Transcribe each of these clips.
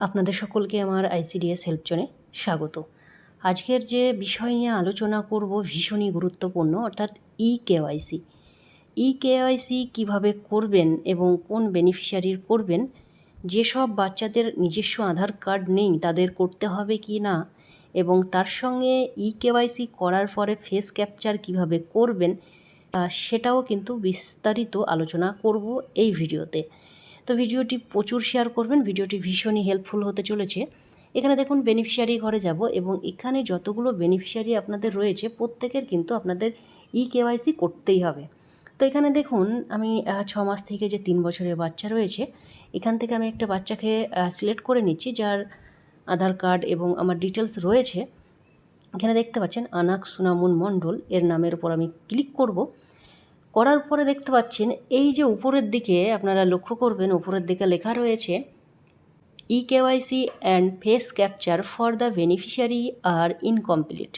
আপনাদের সকলকে আমার আইসিডিএস হেল্প জোনে স্বাগত। আজকের যে বিষয় নিয়ে আলোচনা করব ভীষণই গুরুত্বপূর্ণ, অর্থাৎ ই কেওয়াইসি ই কেওয়াইসি কীভাবে করবেন এবং কোন বেনিফিশিয়ারির করবেন, যেসব বাচ্চাদের নিজস্ব আধার কার্ড নেই তাদের করতে হবে কি না, এবং তার সঙ্গে ই কেওয়াইসি করার পরে ফেস ক্যাপচার কীভাবে করবেন সেটাও কিন্তু বিস্তারিত আলোচনা করব এই ভিডিওতে। তো ভিডিওটি প্রচুর শেয়ার করবেন। ভিডিওটি ভীষণই হেল্পফুল হতে চলেছে। এখানে দেখুন বেনিফিশিয়ারি ঘরে যাব এবং এখানে যতগুলো বেনিফিশিয়ারি আপনাদের রয়েছে, প্রত্যেকের কিন্তু আপনাদের ই কেওয়াইসি করতেই হবে। তো এখানে দেখুন, আমি ছ মাস থেকে যে তিন বছরের বাচ্চা রয়েছে, এখান থেকে আমি একটা বাচ্চাকে সিলেক্ট করে নিচ্ছি, যার আধার কার্ড এবং আমার ডিটেলস রয়েছে। এখানে দেখতে পাচ্ছেন, আনাক সুনামুন মণ্ডল, এর নামের উপর আমি ক্লিক করব। করার পরে দেখতে পাচ্ছেন, এই যে উপরের দিকে আপনারা লক্ষ্য করবেন, উপরের দিকে লেখা রয়েছে e KYC and face capture for the beneficiary are incomplete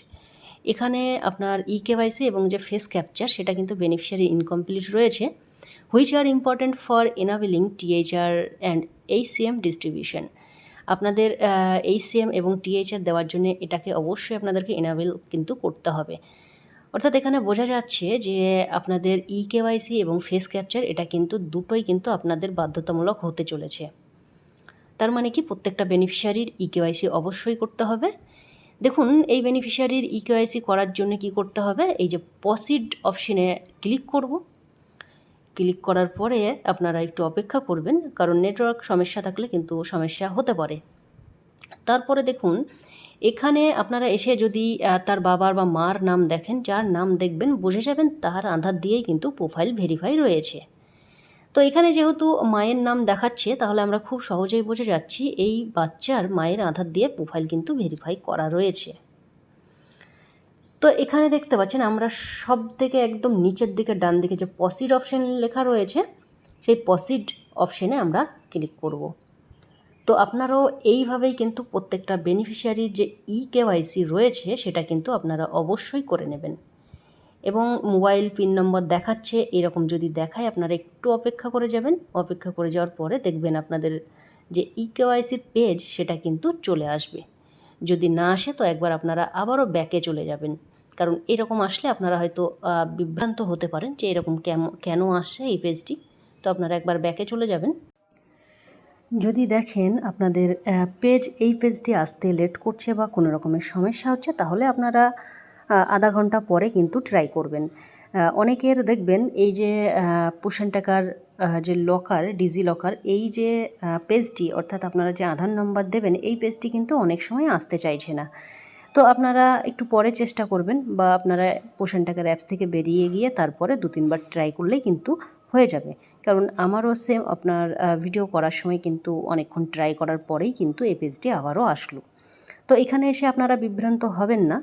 এখানে আপনার ই কেওয়াইসি এবং যে ফেস ক্যাপচার সেটা কিন্তু বেনিফিশিয়ারি ইনকমপ্লিট রয়েছে which R important for enabling THR and HCM distribution আপনাদের এইচসিএম এবং টিএইচআর দেওয়ার জন্য এটাকে অবশ্যই আপনাদেরকে এনাবেল কিন্তু করতে হবে। অর্থাৎ এখানে বোঝা যাচ্ছে যে আপনাদের ই কেওয়াইসি এবং ফেস ক্যাপচার এটা কিন্তু দুটোই কিন্তু আপনাদের বাধ্যতামূলক হতে চলেছে। তার মানে কি? প্রত্যেকটা বেনিফিশিয়ারির ই কেওয়াইসি অবশ্যই করতে হবে। দেখুন, এই বেনিফিশিয়ারির ই কেওয়াইসি করার জন্য কি করতে হবে? এই যে পসিড অপশনে ক্লিক করব। ক্লিক করার পরে আপনারা একটু অপেক্ষা করবেন, কারণ নেটওয়ার্ক সমস্যা থাকলে কিন্তু সমস্যা হতে পারে। তারপরে দেখুন এখানে আপনারা এসে যদি তার বাবার বা মার নাম দেখেন, যার নাম দেখবেন, বুঝে যাবেন তার আধার দিয়েই কিন্তু প্রোফাইল ভেরিফাই রয়েছে। তো এখানে যেহেতু মায়ের নাম দেখাচ্ছে, তাহলে আমরা খুব সহজেই বুঝে যাচ্ছি এই বাচ্চার মায়ের আধার দিয়ে প্রোফাইল কিন্তু ভেরিফাই করা রয়েছে। তো এখানে দেখতে পাচ্ছেন, আমরা সব থেকে একদম নিচের দিকে, ডান দিকে যে পসিড অপশন লেখা রয়েছে, সেই পসিড অপশনে আমরা ক্লিক করব। তো আপনারাও এইভাবেই কিন্তু প্রত্যেকটা বেনিফিশিয়ারির যে ই কেওয়াইসি রয়েছে, সেটা কিন্তু আপনারা অবশ্যই করে নেবেন। এবং মোবাইল পিন নম্বর দেখাচ্ছে, এরকম যদি দেখায় আপনারা একটু অপেক্ষা করে যাবেন, অপেক্ষা করে যাওয়ার পরে দেখবেন আপনাদের যে ই কেওয়াইসির পেজ সেটা কিন্তু চলে আসবে। যদি না আসে, তো একবার আপনারা আবারও ব্যাকে চলে যাবেন। কারণ এরকম আসলে আপনারা হয়তো বিভ্রান্ত হতে পারেন যে এরকম কেম- কেন আসছে এই পেজটি তো আপনারা একবার ব্যাকে চলে যাবেন। যদি দেখেন আপনাদের পেজ এই পেজটি আসতে লেট করছে বা কোনো রকমের সমস্যা হচ্ছে, তাহলে আপনারা আধা ঘণ্টা পরে কিন্তু ট্রাই করবেন। অনেকের দেখবেন এই যে পোষণ টাকার যে লকার ডিজি লকার এই যে পেজটি অর্থাৎ আপনারা যে আধার নম্বর দেবেন, এই পেজটি কিন্তু অনেক সময় আসতে চাইছে না। তো আপনারা একটু পরে চেষ্টা করবেন বা আপনারা পোষণ টাকার অ্যাপস থেকে বেরিয়ে গিয়ে তারপরে দু তিনবার ট্রাই করলেই কিন্তু হয়ে যাবে। কারণ আমারও সেম আপনার ভিডিও করার সময় কিন্তু অনেকক্ষণ ট্রাই করার পরেই কিন্তু এই পেজটি আবারও আসলো। তো এখানে এসে আপনারা বিভ্রান্ত হবেন না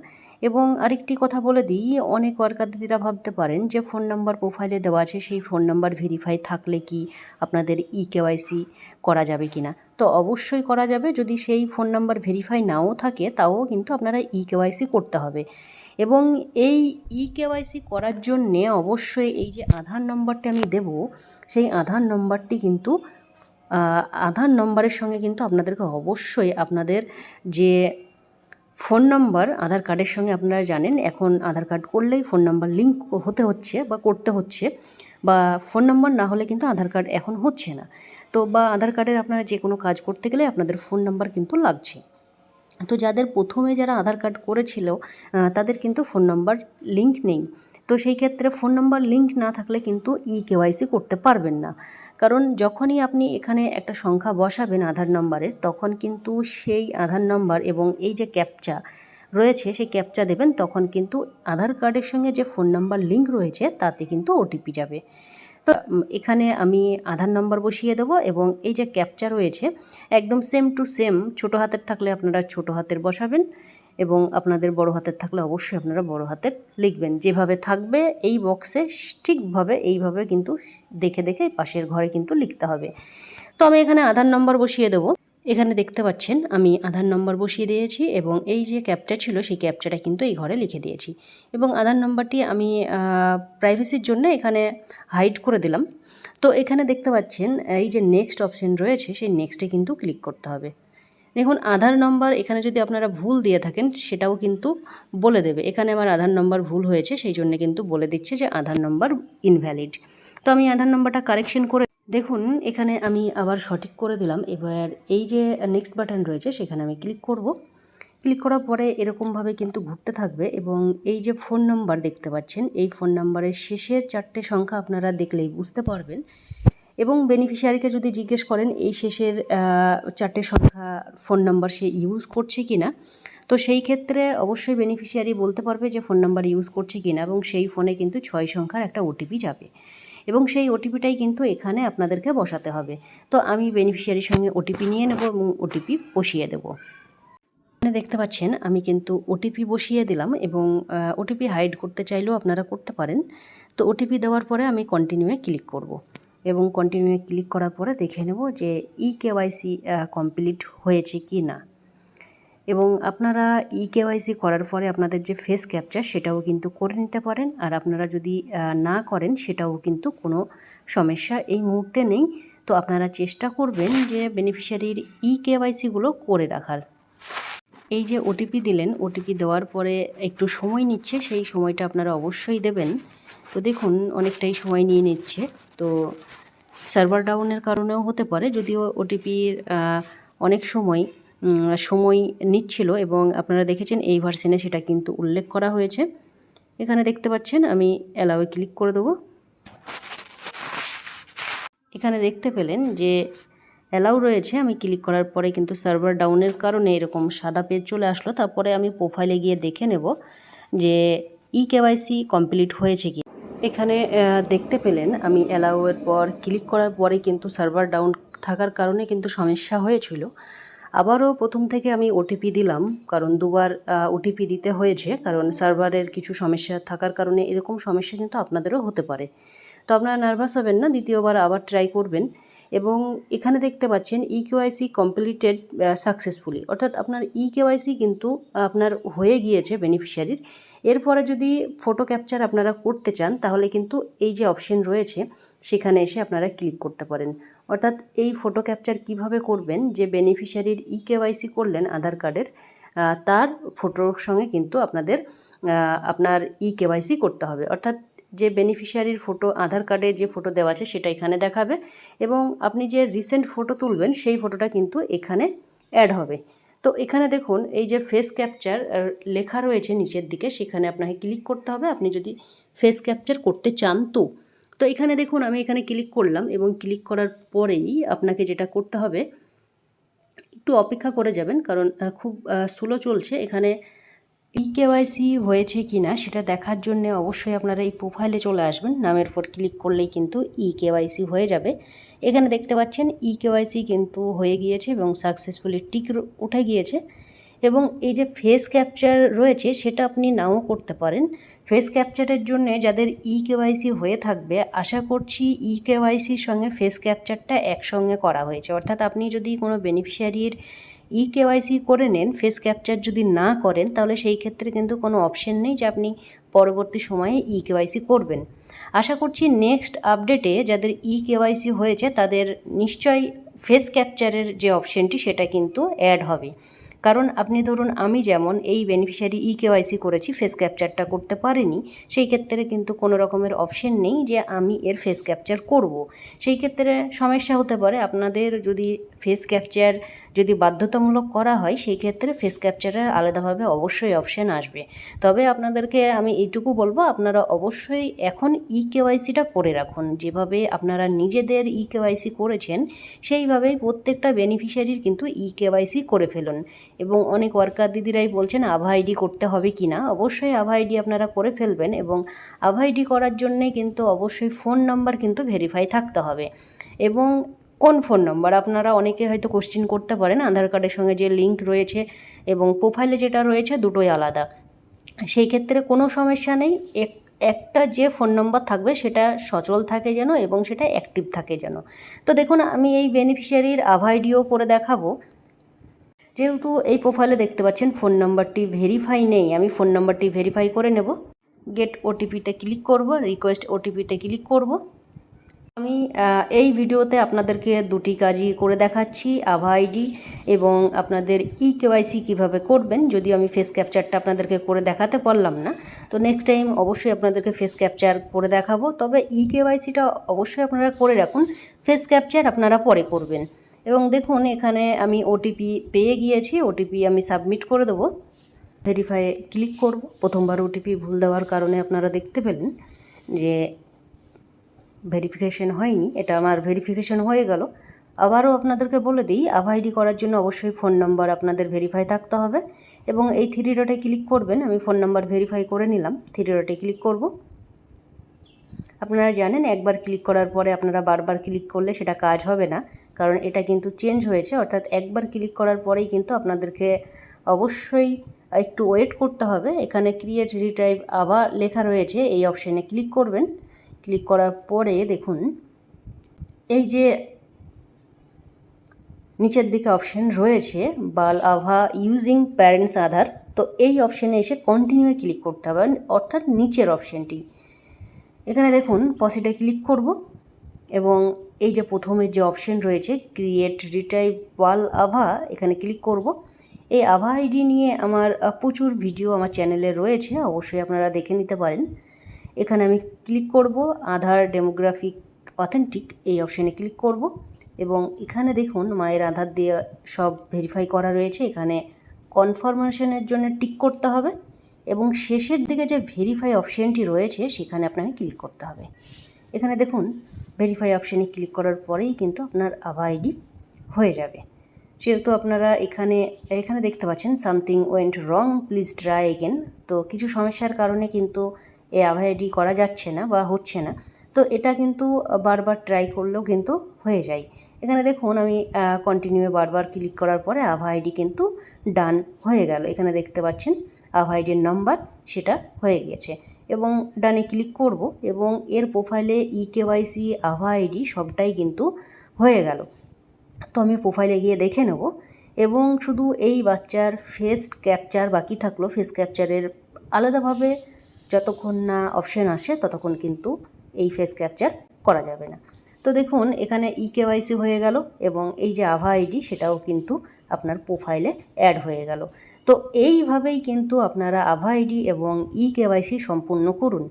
এবং আরেকটি কথা বলে দিই, অনেক ওয়ার্কার দিদিরা ভাবতে পারেন যে ফোন নাম্বার প্রোফাইলে দেওয়া আছে, সেই ফোন নাম্বার ভেরিফাই থাকলে কি আপনাদের ই কেওয়াইসি করা যাবে কি না তো অবশ্যই করা যাবে, যদি সেই ফোন নাম্বার ভেরিফাই নাও থাকে, তাও কিন্তু আপনারা ই কেওয়াইসি করতে হবে। এবং এই ই কেওয়াইসি করার জন্যে অবশ্যই এই যে আধার নম্বরটি আমি দেব, সেই আধার নম্বরটি কিন্তু আধার নম্বরের সঙ্গে কিন্তু আপনাদেরকে অবশ্যই আপনাদের যে ফোন নাম্বার, আধার কার্ডের সঙ্গে আপনারা জানেন, এখন আধার কার্ড করলেই ফোন নাম্বার লিঙ্ক হতে হচ্ছে বা করতে হচ্ছে, বা ফোন নাম্বার না হলে কিন্তু আধার কার্ড এখন হচ্ছে না। তো বা আধার কার্ডের আপনারা যে কোনো কাজ করতে গেলে আপনাদের ফোন নাম্বার কিন্তু লাগছে। তো যাদের প্রথমে যারা আধার কার্ড করেছিল তাদের কিন্তু ফোন নাম্বার লিঙ্ক নেই। তো সেই ক্ষেত্রে ফোন নাম্বার লিঙ্ক না থাকলে কিন্তু ই কেওয়াইসি করতে পারবেন না। কারণ যখনই আপনি এখানে একটা সংখ্যা বসাবেন আধার নম্বরের, তখন কিন্তু সেই আধার নম্বর এবং এই যে ক্যাপচা রয়েছে, সেই ক্যাপচা দেবেন, তখন কিন্তু আধার কার্ডের সঙ্গে যে ফোন নাম্বার লিঙ্ক রয়েছে, তাতে কিন্তু ওটিপি যাবে। তো এখানে আমি আধার নম্বর বসিয়ে দেবো এবং এই যে ক্যাপচা রয়েছে, একদম সেম টু সেম ছোট হাতের থাকলে আপনারা ছোট হাতের বসাবেন এবং আপনাদের বড় হাতের থাকলে অবশ্যই আপনারা বড় হাতের লিখবেন। যেভাবে থাকবে এই বক্সে ঠিকভাবে, এইভাবে কিন্তু দেখে দেখে পাশের ঘরে কিন্তু লিখতে হবে। তো আমি এখানে আধার নম্বর বসিয়ে দেবো। এখানে দেখতে পাচ্ছেন, আমি আধার নম্বর বসিয়ে দিয়েছি এবং এই যে ক্যাপচা ছিল, সেই ক্যাপচাটা কিন্তু এই ঘরে লিখে দিয়েছি। এবং আধার নম্বরটি আমি প্রাইভেসির জন্য এখানে হাইড করে দিলাম। তো এখানে দেখতে পাচ্ছেন, এই যে নেক্সট অপশন রয়েছে, সেই নেক্সটে কিন্তু ক্লিক করতে হবে। দেখুন, আধার নম্বর এখানে যদি আপনারা ভুল দিয়ে থাকেন, সেটাও কিন্তু বলে দেবে। এখানে আমার আধার নম্বর ভুল হয়েছে, সেই জন্য কিন্তু বলে দিচ্ছে যে আধার নম্বর ইনভ্যালিড তো আমি আধার নম্বরটা কারেকশন করে দেখুন, এখানে আমি আবার সঠিক করে দিলাম। এবার এই যে নেক্সট বাটন রয়েছে, সেখানে আমি ক্লিক করব। ক্লিক করার পরে এরকমভাবে কিন্তু ঘুরতে থাকবে এবং এই যে ফোন নাম্বার দেখতে পাচ্ছেন, এই ফোন নাম্বারের শেষের চারটে সংখ্যা আপনারা দেখলেই বুঝতে পারবেন। এবং বেনিফিশিয়ারিকে যদি জিজ্ঞেস করেন, এই শেষের চারটে সংখ্যা ফোন নাম্বার সে ইউজ করছে কি না তো সেই ক্ষেত্রে অবশ্যই বেনিফিশিয়ারি বলতে পারবে যে ফোন নাম্বার ইউজ করছে কি না এবং সেই ফোনে কিন্তু ছয় সংখ্যার একটা ওটিপি যাবে। এবং সেই ওটিপিটাই কিন্তু এখানে আপনাদেরকে বসাতে হবে। তো আমি বেনিফিশিয়ারির সঙ্গে ওটিপি নিয়ে নেব এবং ওটিপি বসিয়ে দেবো। এখানে দেখতে পাচ্ছেন, আমি কিন্তু ওটিপি বসিয়ে দিলাম এবং ওটিপি হাইড করতে চাইলেও আপনারা করতে পারেন। তো ওটিপি দেওয়ার পরে আমি কন্টিনিউয়ে ক্লিক করব এবং কন্টিনিউয়ে ক্লিক করার পরে দেখে নেব যে ই কেওয়াইসি কমপ্লিট হয়েছে কি না। এবং আপনারা ই কেওয়াইসি করার পরে আপনাদের যে ফেস ক্যাপচার সেটাও কিন্তু করে নিতে পারেন। আর আপনারা যদি না করেন সেটাও কিন্তু কোনো সমস্যা এই মুহূর্তে নেই। তো আপনারা চেষ্টা করবেন যে বেনিফিশিয়ারির ই কেওয়াইসিগুলো করে রাখার। এই যে ওটিপি দিলেন ওটিপি দেওয়ার পরে একটু সময় নিচ্ছে, সেই সময়টা আপনারা অবশ্যই দেবেন। তো দেখুন, অনেকটাই সময় নিয়ে নিচ্ছে। তো সার্ভার ডাউনের কারণেও হতে পারে, যদিও ওটিপির অনেক সময় সময় নিচ্ছিল এবং আপনারা দেখেছেন এই ভার্সনে সেটা কিন্তু উল্লেখ করা হয়েছে। এখানে দেখতে পাচ্ছেন, আমি অ্যালাওয়ে ক্লিক করে দেবো। এখানে দেখতে পেলেন যে অ্যালাউ রয়েছে, আমি ক্লিক করার পরে কিন্তু সার্ভার ডাউনের কারণে এরকম সাদা পেজ চলে আসলো। তারপরে আমি প্রোফাইলে গিয়ে দেখে নেব যে ই কেওয়াইসি কমপ্লিট হয়েছে কি। এখানে দেখতে পেলেন, আমি অ্যালাউয়ের পর ক্লিক করার পরে কিন্তু সার্ভার ডাউন থাকার কারণে কিন্তু সমস্যা হয়েছিল। আবারও প্রথম থেকে আমি ওটিপি দিলাম, কারণ দুবার ওটিপি দিতে হয়েছে, কারণ সার্ভারের কিছু সমস্যা থাকার কারণে এরকম সমস্যা কিন্তু আপনাদেরও হতে পারে। তো আপনারা নার্ভাস হবেন না, দ্বিতীয়বার আবার ট্রাই করবেন। এবং এখানে দেখতে পাচ্ছেন ই কেওয়াইসি কমপ্লিটেড সাকসেসফুলি অর্থাৎ আপনার ই কেওয়াইসি কিন্তু আপনার হয়ে গিয়েছে বেনিফিশিয়ারির এরপরে যদি ফটো ক্যাপচার আপনারা করতে চান, তাহলে কিন্তু এই যে অপশন রয়েছে, সেখানে এসে আপনারা ক্লিক করতে পারেন। অর্থাৎ এই ফটো ক্যাপচার কীভাবে করবেন, যে বেনিফিশিয়ারির ই কেওয়াইসি করলেন আধার কার্ডের তার ফটোর সঙ্গে কিন্তু আপনাদের আপনার ই কেওয়াইসি করতে হবে। অর্থাৎ যে বেনিফিশিয়ারির ফটো আধার কার্ডে যে ফটো দেওয়া আছে, সেটা এখানে দেখাবে এবং আপনি যে রিসেন্ট ফটো তুলবেন, সেই ফটোটা কিন্তু এখানে অ্যাড হবে। তো এখানে দেখুন, এই যে ফেস ক্যাপচার লেখা রয়েছে নিচের দিকে, সেখানে আপনাকে ক্লিক করতে হবে। আপনি যদি ফেস ক্যাপচার করতে চান তো। তো এখানে দেখুন, আমি এখানে ক্লিক করলাম এবং ক্লিক করার পরেই আপনাকে যেটা করতে হবে, একটু অপেক্ষা করে যাবেন, কারণ খুব স্লো চলছে। এখানে ই কেওয়াইসি হয়েছে কি না সেটা দেখার জন্য অবশ্যই আপনারা এই প্রোফাইলে চলে আসবেন। নামের উপর ক্লিক করলেই কিন্তু ই কেওয়াইসি হয়ে যাবে। এখানে দেখতে পাচ্ছেন ই কেওয়াইসি কিন্তু হয়ে গিয়েছে এবং সাকসেসফুলি টিক উঠে গিয়েছে। এবং এই যে ফেস ক্যাপচার রয়েছে সেটা আপনি নাও করতে পারেন। ফেস ক্যাপচারের জন্য যাদের ই কেওয়াইসি হয়ে থাকবে, আশা করছি ই কেওয়াইসির সঙ্গে ফেস ক্যাপচারটা একসঙ্গে করা হয়েছে। অর্থাৎ আপনি যদি কোনো বেনিফিশিয়ারির ই কেওয়াইসি করে নেন ফেস ক্যাপচার যদি না করেন, তাহলে সেই ক্ষেত্রে কিন্তু কোনো অপশন নেই যে আপনি পরবর্তী সময়ে ই কেওয়াইসি করবেন। আশা করছি নেক্সট আপডেটে যাদের ই কেওয়াইসি হয়েছে, তাদের নিশ্চয়ই ফেস ক্যাপচারের যে অপশনটি সেটা কিন্তু অ্যাড হবে। কারণ আপনি ধরুন, আমি যেমন এই বেনিফিশিয়ারি ই কেওয়াইসি করেছি ফেস ক্যাপচারটা করতে পারিনি, সেই ক্ষেত্রে কিন্তু কোনো রকমের অপশন নেই যে আমি এর ফেস ক্যাপচার করব। সেই ক্ষেত্রে সমস্যা হতে পারে, আপনাদের যদি ফেস ক্যাপচার যদি বাধ্যতামূলক করা হয়, সেই ক্ষেত্রে ফেস ক্যাপচারের আলাদাভাবে অবশ্যই অপশান আসবে। তবে আপনাদেরকে আমি এইটুকু বলব, আপনারা অবশ্যই এখন ই কেওয়াইসিটা করে রাখুন। যেভাবে আপনারা নিজেদের ই কেওয়াইসি করেছেন, সেইভাবেই প্রত্যেকটা বেনিফিশিয়ারির কিন্তু ই কেওয়াইসি করে ফেলুন। এবং অনেক ওয়ার্কার দিদিরাই বলছেন, আভা আইডি করতে হবে কি না? অবশ্যই আভা আইডি আপনারা করে ফেলবেন এবং আভা আইডি করার জন্যে কিন্তু অবশ্যই ফোন নাম্বার কিন্তু ভেরিফাই থাকতে হবে। এবং কোন ফোন নম্বর? আপনারা অনেকে হয়তো কোশ্চেন করতে পারেন। আধার কার্ডের সঙ্গে যে লিঙ্ক রয়েছে এবং প্রোফাইলে যেটা রয়েছে দুটোই আলাদা। সেই ক্ষেত্রে কোনো সমস্যা নেই। এক, একটা যে ফোন নম্বর থাকবে সেটা সচল থাকে যেন এবং সেটা অ্যাক্টিভ থাকে যেন। তো দেখুন, আমি এই বেনিফিশিয়ারির আভাইডিও করে দেখাবো। যেহেতু এই প্রোফাইলে দেখতে পাচ্ছেন ফোন নাম্বারটি ভেরিফাই নেই। আমি ফোন নাম্বারটি ভেরিফাই করে নেব। গেট ওটিপিতে ক্লিক করব রিকোয়েস্ট ওটিপিতে ক্লিক করব। আমি এই ভিডিওতে আপনাদেরকে দুটি কাজই করে দেখাচ্ছি, আভা আইডি এবং আপনাদের ই কেওয়াইসি কীভাবে করবেন। যদি আমি ফেস ক্যাপচারটা আপনাদেরকে করে দেখাতে পারলাম না। তো নেক্সট টাইম অবশ্যই আপনাদেরকে ফেস ক্যাপচার করে দেখাবো। তবে ই কেওয়াইসিটা অবশ্যই আপনারা করে রাখুন। ফেস ক্যাপচার আপনারা পরে করবেন। এবং দেখুন, এখানে আমি ওটিপি পেয়ে গিয়েছি। ওটিপি আমি সাবমিট করে দেবো। ভেরিফাইয়ে ক্লিক করব। প্রথমবার ওটিপি ভুল দেওয়ার কারণে আপনারা দেখতে পেলেন যে ভেরিফিকেশন হয়নি, এটা আমার ভেরিফিকেশন হয়ে গেল। আবারও আপনাদেরকে বলে দিই আইডি করার জন্য অবশ্যই ফোন নাম্বার আপনাদের ভেরিফাই থাকতে হবে এবং এই থ্রি ডটে ক্লিক করবেন, আমি ফোন নাম্বার ভেরিফাই করে নিলাম থ্রি ডটে ক্লিক করব। আপনারা জানেন, একবার ক্লিক করার পরে আপনারা বারবার ক্লিক করলে সেটা কাজ হবে না, কারণ এটা কিন্তু চেঞ্জ হয়েছে, অর্থাৎ একবার ক্লিক করার পরেই কিন্তু আপনাদেরকে অবশ্যই একটু ওয়েট করতে হবে। এখানে ক্রিয়েট রিটাইপ আবার লেখা রয়েছে, এই অপশানে ক্লিক করবেন। ক্লিক করার পরে দেখুন, এই যে নিচের দিকে অপশন রয়েছে, বাল আভা ইউজিং প্যারেন্টস আধার, তো এই অপশানে এসে কন্টিনিউ ক্লিক করতে হবে, অর্থাৎ নিচের অপশানটি। এখানে দেখুন পসিটে ক্লিক করব এবং এই যে প্রথমে যে অপশন রয়েছে ক্রিয়েট রিটাইপ ওয়াল আভা, এখানে ক্লিক করব। এই আভা আইডি নিয়ে আমার প্রচুর ভিডিও আমার চ্যানেলে রয়েছে, অবশ্যই আপনারা দেখে নিতে পারেন। এখানে আমি ক্লিক করব আধার ডেমোগ্রাফিক অথেন্টিক এই অপশানে ক্লিক করব এবং এখানে দেখুন মায়ের আধার দিয়ে সব ভেরিফাই করা রয়েছে। এখানে কনফার্মেশনের জন্য টিক করতে হবে এবং শেষের দিকে যে ভেরিফাই অপশানটি রয়েছে সেখানে আপনাকে ক্লিক করতে হবে। এখানে দেখুন ভেরিফাই অপশানে ক্লিক করার পরেই কিন্তু আপনার আভা আইডি হয়ে যাবে। যেহেতু আপনারা এখানে এখানে দেখতে পাচ্ছেন something went wrong please try again তো কিছু সমস্যার কারণে কিন্তু এ আইডি করা যাচ্ছে না বা হচ্ছে না। তো এটা কিন্তু বারবার ট্রাই করলেও কিন্তু হয়ে যায়। এখানে দেখুন আমি কন্টিনিউ বারবার ক্লিক করার পরে আভা আইডি কিন্তু ডান হয়ে গেল। এখানে দেখতে পাচ্ছেন আইডির নাম্বার সেটা হয়ে গিয়েছে। এবং ডানে ক্লিক করব এবং এর প্রোফাইলে ই কেওয়াইসি আইডি সবটাই কিন্তু হয়ে গেল। তো আমি প্রোফাইলে গিয়ে দেখে নেব। এবং শুধু এই বাচ্চার ফেস ক্যাপচার বাকি থাকল। ফেস ক্যাপচারের আলাদাভাবে যতক্ষণ না অপশন আসে, ততক্ষণ কিন্তু এই ফেস ক্যাপচার করা যাবে না। তো দেখুন, এখানে ই কেওয়াইসি হয়ে গেল এবং এই যে আভা আইডি সেটাও কিন্তু আপনার প্রোফাইলে অ্যাড হয়ে গেল। তো এইভাবেই কিন্তু আপনারা আভা আইডি এবং ই কেওয়াইসি সম্পূর্ণ করুন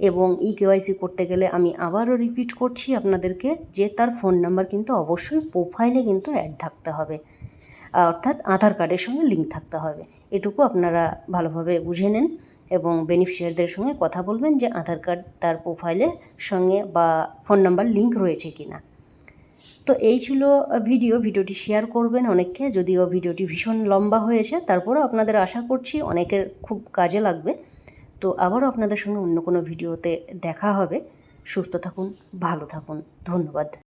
এবং ই কেওয়াইসি করতে গেলে আমি আবারও রিপিট করছি আপনাদেরকে যে তার ফোন নাম্বার কিন্তু অবশ্যই প্রোফাইলে কিন্তু অ্যাড থাকতে হবে। অর্থাৎ আধার কার্ডের সঙ্গে লিঙ্ক থাকতে হবে। এটুকু আপনারা ভালোভাবে বুঝে নেন। এবং বেনিফিশিয়ারদের সঙ্গে কথা বলবেন যে আধার কার্ড তার প্রোফাইলের সঙ্গে বা ফোন নাম্বার লিঙ্ক রয়েছে কি না তো এই ছিল ভিডিও ভিডিওটি শেয়ার করবেন অনেককে। যদিও ভিডিওটি ভীষণ লম্বা হয়েছে, তারপরেও আপনাদের আশা করছি অনেকের খুব কাজে লাগবে। তো আবারও আপনাদের সঙ্গে অন্য কোনো ভিডিওতে দেখা হবে। সুস্থ থাকুন, ভালো থাকুন। ধন্যবাদ।